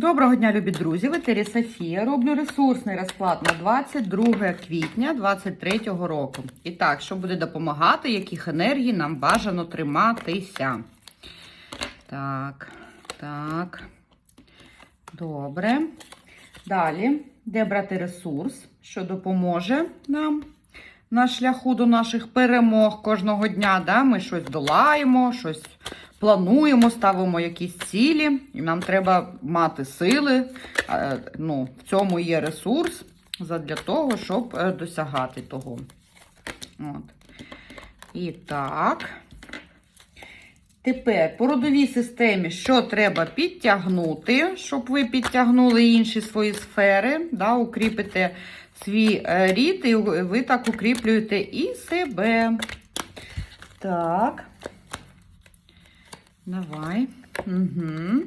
Доброго дня, любі друзі! В етері Софія. Роблю ресурсний розклад на 22 квітня 2023 року. І так, що буде допомагати, яких енергій нам бажано триматися. Так, так. Добре. Далі, де брати ресурс, що допоможе нам на шляху до наших перемог кожного дня. Да? Ми щось долаємо, щось плануємо, ставимо якісь цілі, і нам треба мати сили. Е, Ну, в цьому є ресурс для того, щоб е, досягати того. От. І так. Тепер по родовій системі, що треба підтягнути, щоб ви підтягнули інші свої сфери, да, укріпите свій е, рід, і ви так укріплюєте і себе. Так. Давай. Угу.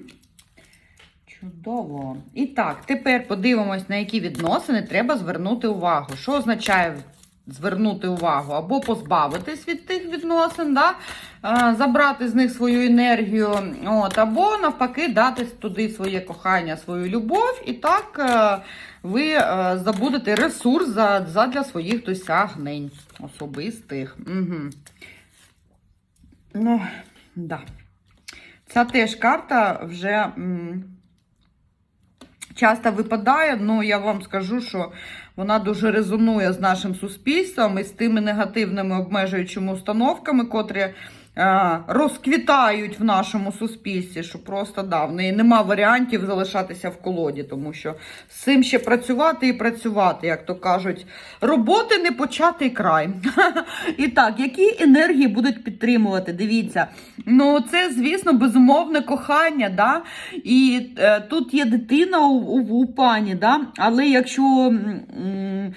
Чудово. І так, тепер подивимось, на які відносини треба звернути увагу. Що означає звернути увагу? Або позбавитись від тих відносин, да? забрати з них свою енергію, от, або навпаки, дати туди своє кохання, свою любов, і так ви забудете ресурс задля своїх досягнень особистих. Угу. Ну, да. Ця теж карта вже часто випадає, але я вам скажу, що вона дуже резонує з нашим суспільством і з тими негативними обмежуючими установками, котрі розквітають в нашому суспільстві, що просто да, в неї нема варіантів залишатися в колоді, тому що з цим ще працювати і працювати, як то кажуть, роботи не початий край. І так, які енергії будуть підтримувати? Дивіться, ну це, звісно, безумовне кохання, да? і е, тут є дитина у, у, у пані, да? але якщо. М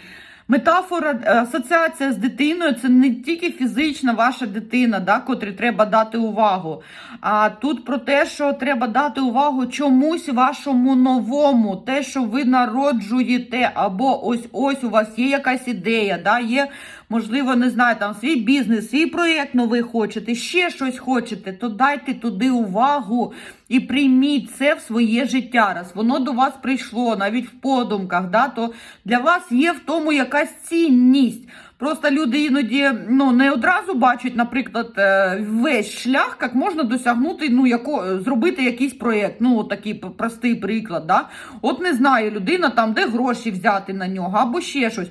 Метафора, е, асоціація з дитиною це не тільки фізична ваша дитина, да, котрі треба дати увагу. А тут про те, що треба дати увагу чомусь вашому новому, те, що ви народжуєте, або ось ось у вас є якась ідея, да, є, можливо, не знаю, там свій бізнес, свій проєкт новий хочете, ще щось хочете, то дайте туди увагу. І прийміть це в своє життя. Раз воно до вас прийшло, навіть в подумках, да, то для вас є в тому якась цінність. Просто люди іноді ну, не одразу бачать, наприклад, е, весь шлях, як можна досягнути, ну, яко, зробити якийсь проєкт. Ну, такий простий приклад. Да? От не знає людина, там, де гроші взяти на нього, або ще щось.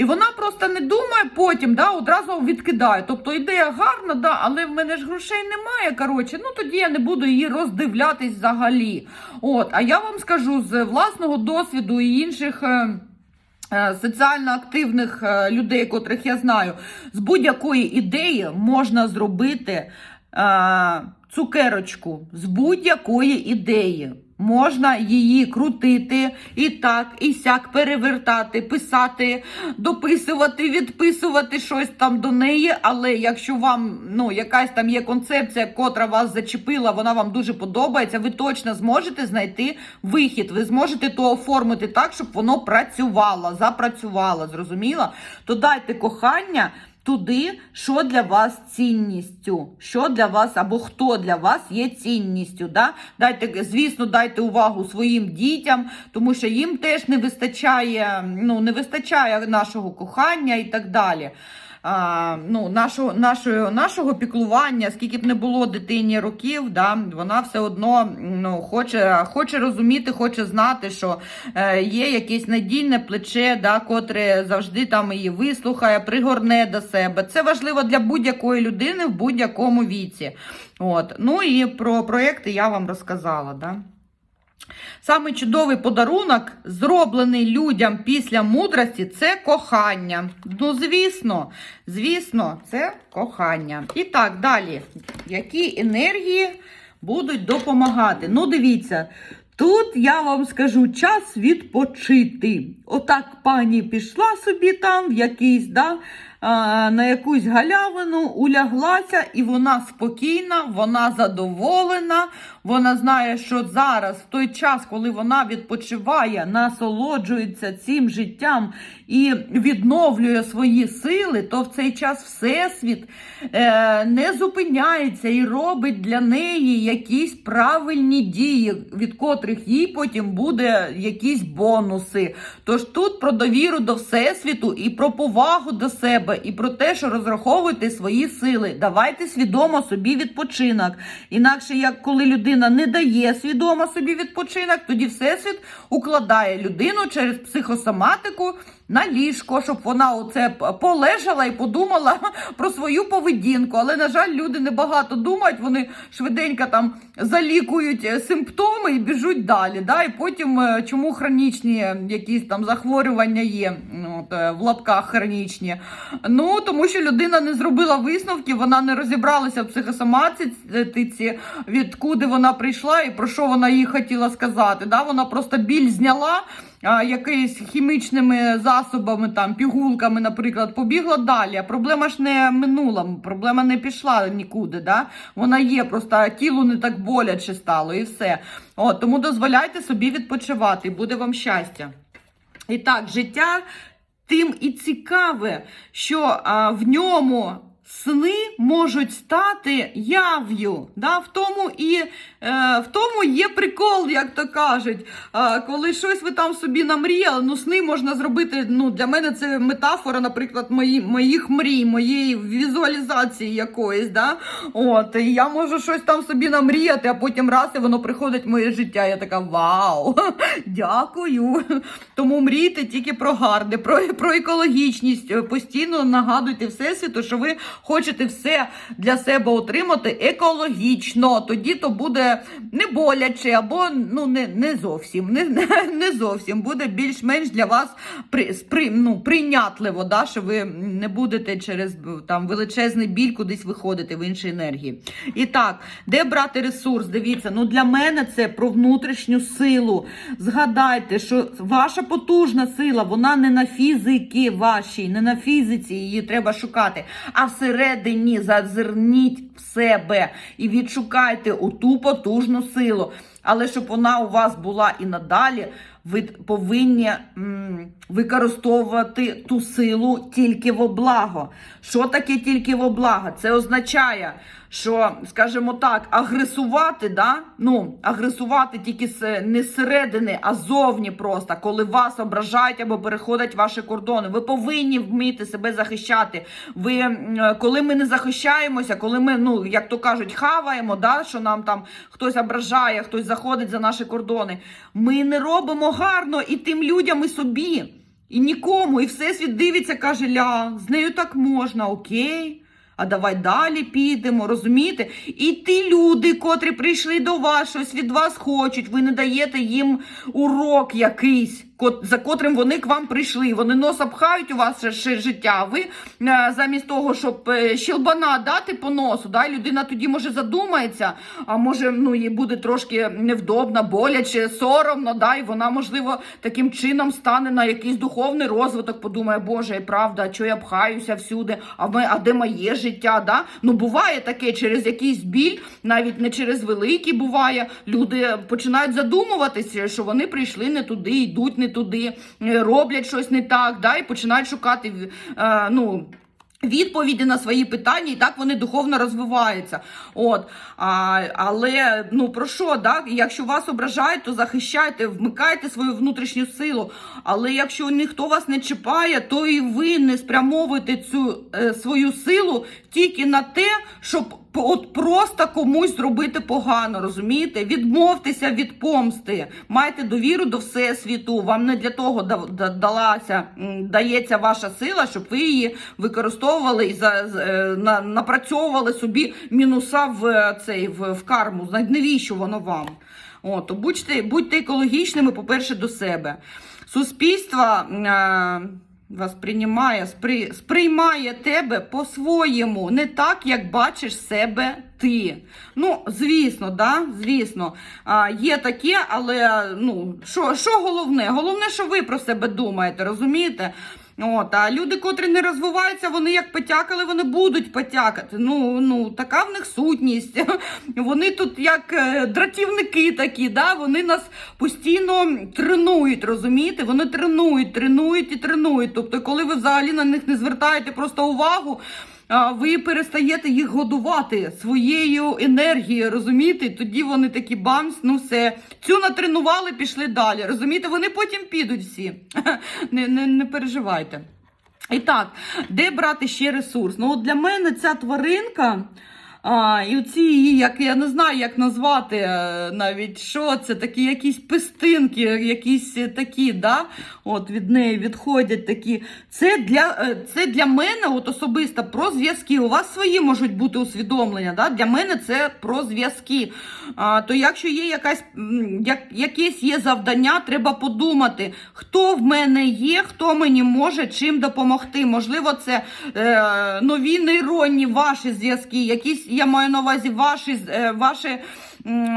І вона просто не думає потім, да, одразу відкидає. Тобто ідея гарна, да, але в мене ж грошей немає. коротше, Ну тоді я не буду її роздивлятись взагалі. От, А я вам скажу з власного досвіду і інших. Е, Соціально активних е, людей, котрих я знаю, з будь-якої ідеї можна зробити е, цукерочку з будь-якої ідеї. Можна її крутити і так, і сяк перевертати, писати, дописувати, відписувати щось там до неї. Але якщо вам ну, якась там є концепція, котра вас зачепила, вона вам дуже подобається, ви точно зможете знайти вихід. Ви зможете то оформити так, щоб воно працювало, запрацювало. Зрозуміло? То дайте кохання туди, що для вас цінністю, що для вас або хто для вас є цінністю. Да? Дайте, Звісно, дайте увагу своїм дітям, тому що їм теж не вистачає, ну, не вистачає нашого кохання і так далі а, ну, нашого нашого, нашого піклування, скільки б не було дитині років, да, вона все одно ну, хоче хоче розуміти, хоче знати, що е, є якесь надійне плече, да, котре завжди там її вислухає, пригорне до себе. Це важливо для будь-якої людини в будь-якому віці. От. Ну і про проекти я вам розказала. Да? Саме чудовий подарунок, зроблений людям після мудрості, це кохання. Ну, звісно, звісно, це кохання. І так, далі. Які енергії будуть допомагати? Ну, дивіться. Тут я вам скажу час відпочити. Отак пані пішла собі там в якийсь да, на якусь галявину, уляглася, і вона спокійна, вона задоволена. Вона знає, що зараз, в той час, коли вона відпочиває, насолоджується цим життям і відновлює свої сили, то в цей час Всесвіт е, не зупиняється і робить для неї якісь правильні дії, від котрих їй потім буде якісь бонуси. Тож тут про довіру до Всесвіту і про повагу до себе, і про те, що розраховуйте свої сили. Давайте свідомо собі відпочинок. Інакше, як коли людина не дає свідомо собі відпочинок, тоді Всесвіт укладає людину через психосоматику на ліжко, щоб вона оце полежала і подумала про свою поведінку. Але, на жаль, люди небагато думають, вони швиденько там залікують е, симптоми і біжуть далі. Да? І потім е, чому хронічні якісь там захворювання є е, в лапках хронічні. Ну тому що людина не зробила висновки, вона не розібралася в психосоматиці, відкуди вона прийшла і про що вона їй хотіла сказати. Да? Вона просто біль зняла. Якимись хімічними засобами, там, пігулками, наприклад, побігла далі. А проблема ж не минула, проблема не пішла нікуди. Да? Вона є, просто тілу не так боляче стало і все. От, тому дозволяйте собі відпочивати, буде вам щастя. І так, життя тим і цікаве, що а, в ньому сни можуть стати яв'ю. Да? В, тому і, е, в тому є прикол, як то кажуть. А, коли щось ви там собі намріяли, ну сни можна зробити. Ну, для мене це метафора, наприклад, мої, моїх мрій, моєї візуалізації якоїсь. Да? От, і я можу щось там собі намріяти, а потім раз і воно приходить в моє життя. Я така вау, дякую. Тому мрійте тільки про гарне, про, про екологічність. Постійно нагадуйте Всесвіту, що ви хочете все для себе отримати екологічно. Тоді то буде не боляче, або ну не, не зовсім. Не, не зовсім буде більш-менш для вас при, спри, ну, прийнятливо, да, що ви не будете через там величезний біль кудись виходити в інші енергії. І так, де брати ресурс? Дивіться, ну для мене це про внутрішню силу. Згадайте, що ваша потужна сила, вона не на фізики вашій, не на фізиці її треба шукати, а всередині зазирніть себе і відшукайте оту потужну силу. Але щоб вона у вас була і надалі, ви повинні м, використовувати ту силу тільки во благо. Що таке тільки во благо? Це означає, що, скажімо так, агресувати, да? ну, агресувати тільки не зсередини, а зовні просто, коли вас ображають або переходять ваші кордони. Ви повинні вміти себе захищати. Ви, коли ми не захищаємося, коли ми, ну, як то кажуть, хаваємо, да? що нам там хтось ображає, хтось заходить за наші кордони, ми не робимо гарно і тим людям, і собі. І нікому, і всесвіт дивиться, каже, ля, з нею так можна, окей. А давай далі підемо, розумієте? І ті люди, котрі прийшли до вас, щось від вас хочуть, ви не даєте їм урок якийсь, за котрим вони к вам прийшли. Вони носа пхають у вас ще, життя. Ви е, замість того, щоб е, щелбана дати по носу, да, людина тоді може задумається, а може ну, їй буде трошки невдобно, боляче, соромно, да, і вона, можливо, таким чином стане на якийсь духовний розвиток, подумає, Боже, і правда, чого я пхаюся всюди, а, ми, а де моє життя? Да? Ну, буває таке через якийсь біль, навіть не через великий буває. Люди починають задумуватися, що вони прийшли не туди, йдуть не туди, е, роблять щось не так, да, і починають шукати е, ну. Відповіді на свої питання, і так вони духовно розвиваються. От, а, але ну про що, да? якщо вас ображають, то захищайте, вмикайте свою внутрішню силу. Але якщо ніхто вас не чіпає, то і ви не спрямовуєте цю е, свою силу тільки на те, щоб от просто комусь зробити погано, розумієте? Відмовтеся від помсти, майте довіру до всесвіту. Вам не для того да- да- далася, дається ваша сила, щоб ви її використовували і за, е, на, напрацьовували собі мінуса в е, цей в, в карму. Навіщо воно вам? То будьте, будьте екологічними, по-перше, до себе. Суспільство. Е, вас приймає, спри, сприймає тебе по-своєму, не так, як бачиш себе ти. Ну, звісно, да, звісно, а, є таке, але ну, що, що головне? Головне, що ви про себе думаєте, розумієте? От, а люди, котрі не розвиваються, вони як потякали, вони будуть потякати. Ну, ну така в них сутність. Вони тут як е, дратівники такі, да? вони нас постійно тренують, розумієте? Вони тренують, тренують і тренують. Тобто, коли ви взагалі на них не звертаєте просто увагу. Ви перестаєте їх годувати своєю енергією, розумієте? Тоді вони такі бамс, ну все. Цю натренували, пішли далі. Розумієте, вони потім підуть всі. Не, не, не переживайте. І так, де брати ще ресурс? Ну, от для мене ця тваринка. А, і оці її, як я не знаю, як назвати е, навіть що це, такі якісь пестинки, якісь такі, да? от від неї відходять такі. Це для, е, це для мене от особисто про зв'язки. У вас свої можуть бути усвідомлення. Да? Для мене це про зв'язки. А, то якщо є якась, як, якесь є завдання, треба подумати, хто в мене є, хто мені може чим допомогти. Можливо, це е, нові нейронні ваші зв'язки, якісь я маю на увазі ваші, е, ваші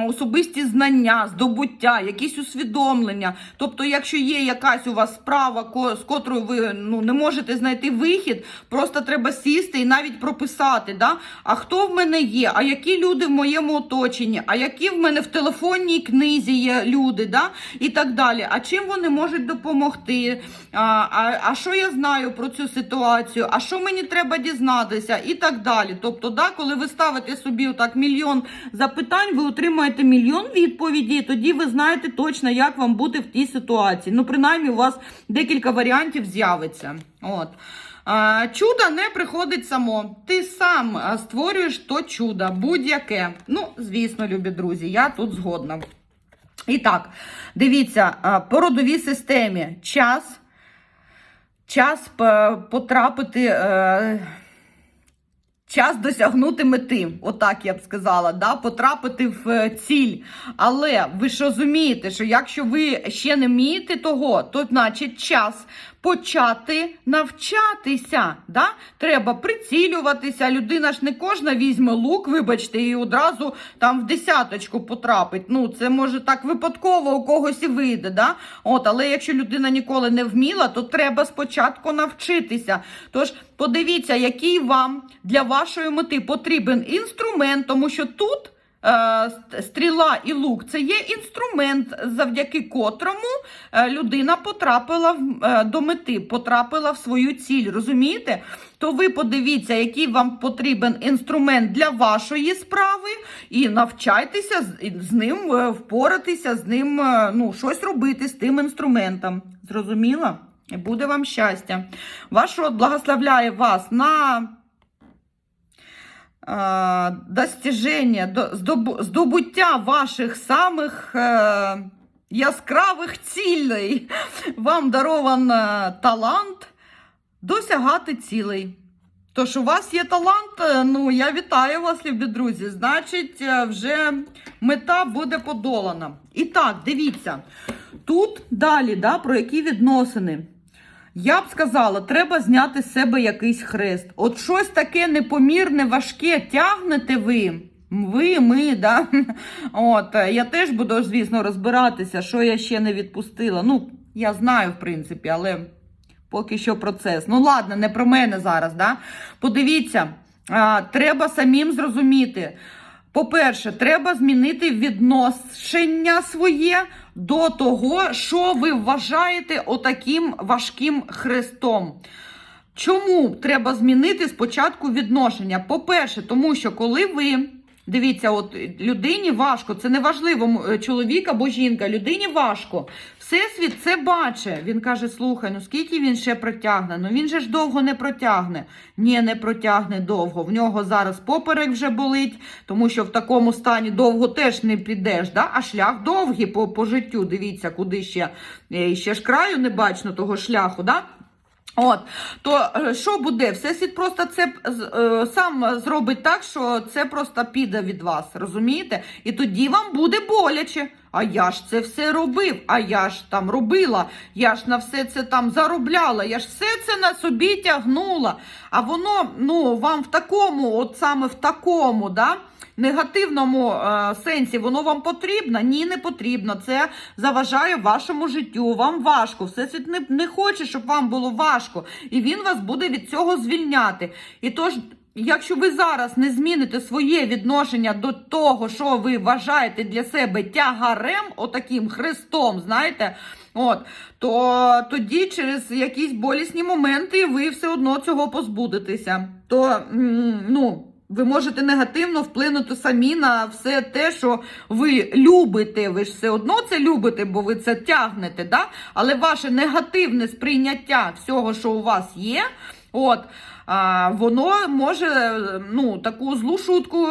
особисті знання, здобуття, якісь усвідомлення. Тобто, якщо є якась у вас справа, з котрою ви ну, не можете знайти вихід, просто треба сісти і навіть прописати. Да? А хто в мене є? А які люди в моєму оточенні? А які в мене в телефонній книзі є люди? Да? І так далі. А чим вони можуть допомогти? А, а, а що я знаю про цю ситуацію? А що мені треба дізнатися? І так далі. Тобто, да, коли ви ставите собі отак мільйон запитань, ви отримаєте мільйон відповідей, тоді ви знаєте точно, як вам бути в тій ситуації. Ну, принаймні, у вас декілька варіантів з'явиться. От. Чудо не приходить само. Ти сам створюєш то чудо, будь-яке. Ну, звісно, любі друзі, я тут згодна. І так, дивіться, по родовій системі час, час потрапити. Час досягнути мети, отак я б сказала, да? потрапити в е, ціль. Але ви ж розумієте, що якщо ви ще не вмієте того, то значить час почати навчатися. Да? Треба прицілюватися. Людина ж не кожна візьме лук, вибачте, і одразу там в десяточку потрапить. Ну, це може так випадково у когось і вийде. Да? От, але якщо людина ніколи не вміла, то треба спочатку навчитися. Тож подивіться, який вам для вашої мети потрібен інструмент, тому що тут. Е, ст- Стріла і лук це є інструмент, завдяки котрому е, людина потрапила е, до мети, потрапила в свою ціль. Розумієте? То ви подивіться, який вам потрібен інструмент для вашої справи, і навчайтеся з, ним впоратися, з ним ну, щось робити з тим інструментом. Зрозуміло? Буде вам щастя. Ваш род благословляє вас на достіження, здобуття ваших самих е, яскравих цілей. Вам дарован е, талант досягати цілей. Тож у вас є талант, е, ну я вітаю вас, любі друзі. Значить, е, вже мета буде подолана. І так, дивіться, тут далі, да, про які відносини. Я б сказала, треба зняти з себе якийсь хрест. От щось таке непомірне, важке тягнете ви. Ви, ми, да? От, я теж буду, звісно, розбиратися, що я ще не відпустила. Ну, я знаю, в принципі, але поки що процес. Ну, ладно, не про мене зараз, да? Подивіться, а, треба самим зрозуміти. По-перше, треба змінити відношення своє до того, що ви вважаєте отаким важким хрестом. Чому треба змінити спочатку відношення? По-перше, тому що коли ви. Дивіться, от людині важко, це не важливо, чоловік або жінка, людині важко. Всесвіт це бачить. Він каже: слухай, ну скільки він ще протягне? Ну він же ж довго не протягне. Ні, не протягне довго. В нього зараз поперек вже болить, тому що в такому стані довго теж не підеш. Да? А шлях довгий по, по життю. Дивіться, куди ще. Е, Ще ж краю не бачно того шляху. Да? От, то е, що буде? Всесвіт просто це е, сам зробить так, що це просто піде від вас, розумієте? І тоді вам буде боляче. А я ж це все робив, а я ж там робила, я ж на все це там заробляла, я ж все це на собі тягнула. А воно, ну, вам в такому, от саме в такому, да? Негативному е, сенсі воно вам потрібно? Ні, не потрібно. Це заважає вашому життю. Вам важко. Всесвіт не, не хоче, щоб вам було важко. І він вас буде від цього звільняти. І тож. Якщо ви зараз не зміните своє відношення до того, що ви вважаєте для себе тягарем, отаким хрестом, знаєте, от, то тоді через якісь болісні моменти ви все одно цього позбудетеся. То, ну, ви можете негативно вплинути самі на все те, що ви любите. Ви ж все одно це любите, бо ви це тягнете, да? але ваше негативне сприйняття всього, що у вас є, от. А, воно може ну, таку злу шутку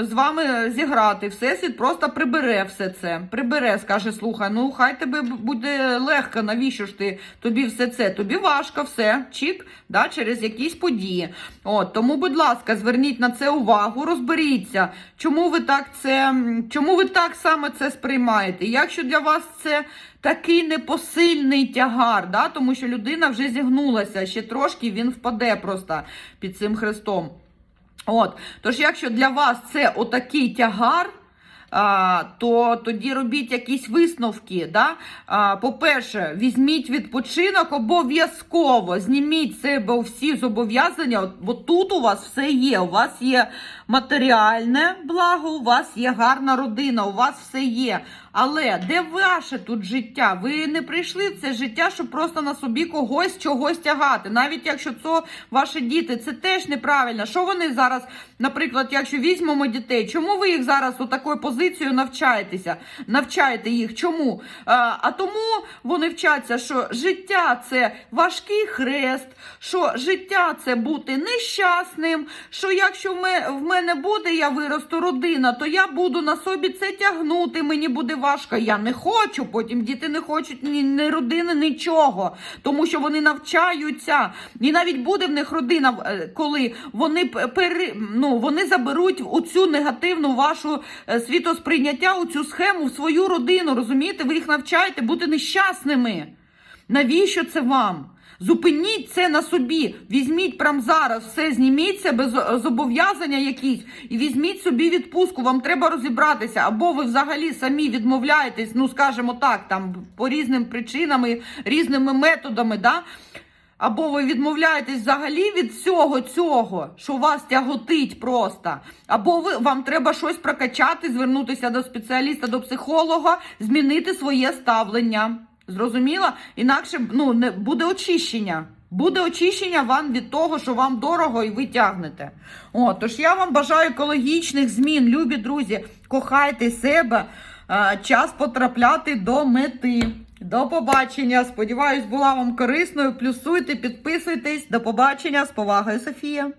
з вами зіграти. Всесвіт просто прибере все це. Прибере, скаже, слухай, ну хай тебе буде легко, навіщо ж ти тобі все це? Тобі важко все, чік, да, через якісь події. От, тому, будь ласка, зверніть на це увагу, розберіться, чому ви так це, чому ви так саме це сприймаєте. Якщо для вас це такий непосильний тягар, да, тому що людина вже зігнулася, ще трошки він впаде просто під цим хрестом. От, тож, якщо для вас це отакий тягар, а, то тоді робіть якісь висновки. Да? А, по-перше, візьміть відпочинок обов'язково, зніміть себе всі зобов'язання, бо тут у вас все є. У вас є матеріальне благо, у вас є гарна родина, у вас все є. Але де ваше тут життя? Ви не прийшли в це життя, щоб просто на собі когось чогось тягати. Навіть якщо це ваші діти, це теж неправильно. Що вони зараз, наприклад, якщо візьмемо дітей, чому ви їх зараз у такою позицією навчаєтеся? Навчаєте їх? Чому? А, а тому вони вчаться, що життя це важкий хрест, що життя це бути нещасним. Що якщо ме- в мене буде, я виросту родина, то я буду на собі це тягнути. Мені буде важко. Я не хочу. Потім діти не хочуть ні, ні родини, нічого, тому що вони навчаються. І навіть буде в них родина, е, коли вони п- пере, ну, вони заберуть у цю негативну вашу е, світосприйняття, у цю схему в свою родину. Розумієте, ви їх навчаєте бути нещасними. Навіщо це вам? Зупиніть це на собі. Візьміть прямо зараз все, зніміть себе з- зобов'язання якісь і візьміть собі відпустку. Вам треба розібратися. Або ви взагалі самі відмовляєтесь, ну скажімо так, там по різним причинам, і різними методами. Да? Або ви відмовляєтесь взагалі від всього цього, що вас тяготить просто. Або ви вам треба щось прокачати, звернутися до спеціаліста, до психолога, змінити своє ставлення. Зрозуміло? Інакше ну, не буде очищення. Буде очищення вам від того, що вам дорого і ви тягнете. О, тож я вам бажаю екологічних змін, любі друзі. Кохайте себе. А, час потрапляти до мети. До побачення. Сподіваюсь, була вам корисною. Плюсуйте, підписуйтесь. До побачення. З повагою, Софія.